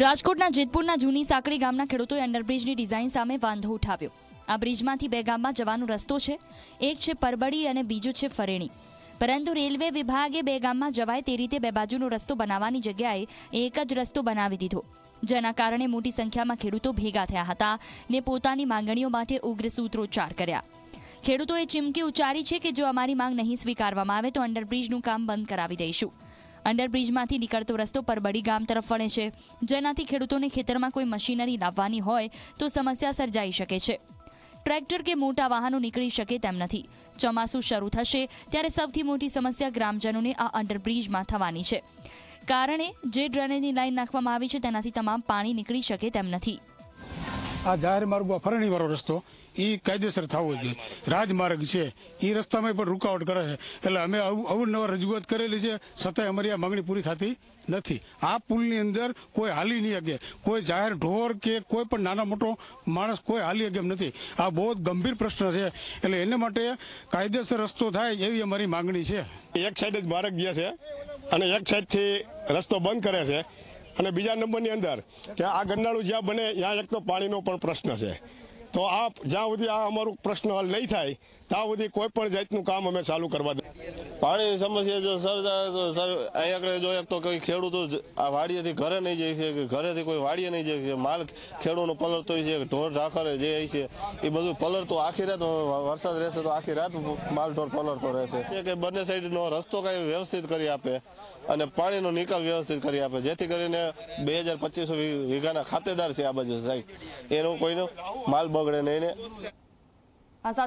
રાજકોટના જેતપુરના જૂની સાંકડી ગામના ખેડૂતોએ અંડરબ્રિજની ડિઝાઇન સામે વાંધો ઉઠાવ્યો. આ બ્રિજમાંથી બે ગામમાં જવાનો રસ્તો છે. એક છે પરબડી અને બીજો છે ફરેણી. પરંતુ રેલવે વિભાગે બે ગામમાં જવાય તે રીતે બે બાજુનો રસ્તો બનાવવાની જગ્યાએ એક જ રસ્તો બનાવી દીધો. જેના કારણે મોટી સંખ્યામાં ખેડૂતો ભેગા થયા હતા ને પોતાની માંગણીઓ માટે ઉગ્ર સૂત્રોચ્ચાર કર્યા. ખેડૂતોએ ચીમકી ઉચ્ચારી છે કે જો અમારી માંગ નહીં સ્વીકારવામાં આવે તો અંડરબ્રિજનું કામ બંધ કરાવી દઈશું. અંડરબ્રિજમાંથી નીકળતો રસ્તો પરબડી ગામ તરફ વળે છે. જેનાથી ખેડૂતોને ખેતરમાં કોઈ મશીનરી લાવવાની હોય તો સમસ્યા સર્જાઈ શકે છે. ટ્રેક્ટર કે મોટા વાહનો નીકળી શકે તેમ નથી. ચોમાસું શરૂ થશે ત્યારે સૌથી મોટી સમસ્યા ગ્રામજનોને આ અંડરબ્રિજમાં થવાની છે. કારણે જે ડ્રેનેજની લાઈન નાખવામાં આવી છે તેનાથી તમામ પાણી નીકળી શકે તેમ નથી. આ જાહેર માર્ગ ફરણી વાળો રસ્તો એ કાયદેસર થવો જોઈએ. રાજમાર્ગ છે એ રસ્તામાં પણ રૂકાવટ કરે છે. એટલે અમે અવ- અવારનવાર રજૂઆત કરેલી છે, છતાંય અમારી આ માંગણી પૂરી થતી નથી. આ પુલની અંદર કોઈ હાલી નહીં શકે. કોઈ જાહેર ઢોર કે કોઈ પણ નાના મોટો માણસ કોઈ હાલી શકે એમ નથી. આ બહુ ગંભીર પ્રશ્ન છે. એટલે એને માટે કાયદેસર રસ્તો થાય એવી અમારી માંગણી છે. એક સાઈડ જ માર્ગ ગયા છે અને એક સાઈડથી રસ્તો બંધ કરે છે. અને બીજા નંબરની અંદર કે આ ગંડાળું જ્યાં બને, ત્યાં એક તો પાણીનો પણ પ્રશ્ન છે. તો આ જ્યાં સુધી આ અમારું પ્રશ્ન હલ નહીં થાય, ત્યાં સુધી કોઈ પણ જાતનું કામ અમે ચાલુ કરવા દે પાણીની સમસ્યા જો સર્જાય તો સર, અહીં આગળ જો એક તો કોઈ ખેડૂતો આ વાડીએથી ઘરે નહીં જાય છે, કે ઘરેથી કોઈ વાડીએ નહીં જાય છે, માલ ખેડૂતનો પલળતો હોય છે, ઢોર ઢાખરે જે છે, એ બધું પલળતો આખી રાત, વરસાદ રહેશે તો આખી રાત માલ, ઢોર પલળતો રહેશે. કે બંને સાઈડનો રસ્તો કઈ વ્યવસ્થિત કરી આપે અને પાણીનો નિકાલ વ્યવસ્થિત કરી આપે, જેથી કરીને બે હજાર પચીસો વીઘાના ખાતેદાર છે આ બાજુ સાહેબ એનો કોઈનો માલ બગડે નહીં ને.